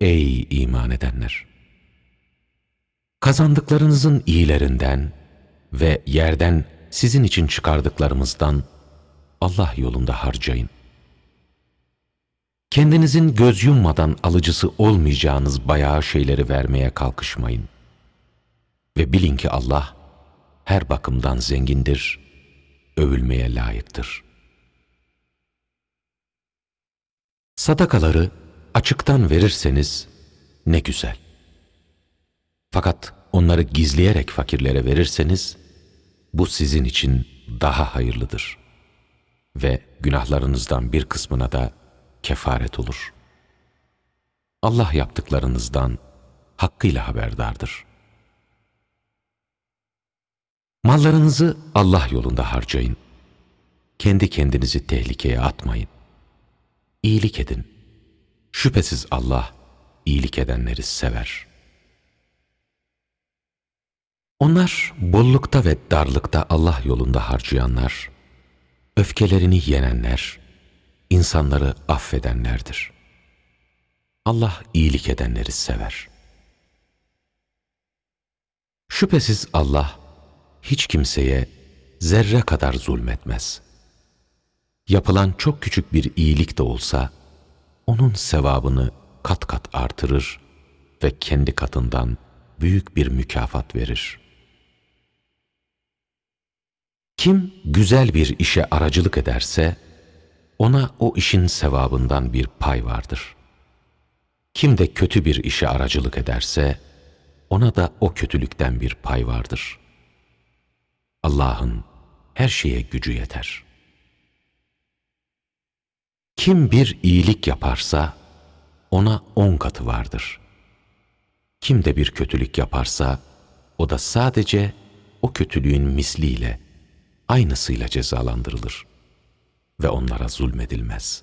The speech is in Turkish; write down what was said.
Ey iman edenler! Kazandıklarınızın iyilerinden ve yerden sizin için çıkardıklarımızdan Allah yolunda harcayın. Kendinizin göz yummadan alıcısı olmayacağınız bayağı şeyleri vermeye kalkışmayın. Ve bilin ki Allah her bakımdan zengindir, övülmeye layıktır. Sadakaları açıktan verirseniz ne güzel. Fakat onları gizleyerek fakirlere verirseniz bu sizin için daha hayırlıdır. Ve günahlarınızdan bir kısmına da kefaret olur. Allah yaptıklarınızdan hakkıyla haberdardır. Mallarınızı Allah yolunda harcayın. Kendi kendinizi tehlikeye atmayın. İyilik edin. Şüphesiz Allah iyilik edenleri sever. Onlar bollukta ve darlıkta Allah yolunda harcayanlar, öfkelerini yenenler, insanları affedenlerdir. Allah iyilik edenleri sever. Şüphesiz Allah hiç kimseye zerre kadar zulmetmez. Yapılan çok küçük bir iyilik de olsa, onun sevabını kat kat artırır ve kendi katından büyük bir mükafat verir. Kim güzel bir işe aracılık ederse, ona o işin sevabından bir pay vardır. Kim de kötü bir işe aracılık ederse, ona da o kötülükten bir pay vardır. Allah'ın her şeye gücü yeter. Kim bir iyilik yaparsa, ona on katı vardır. Kim de bir kötülük yaparsa, o da sadece o kötülüğün misliyle, aynısıyla cezalandırılır ve onlara zulmedilmez.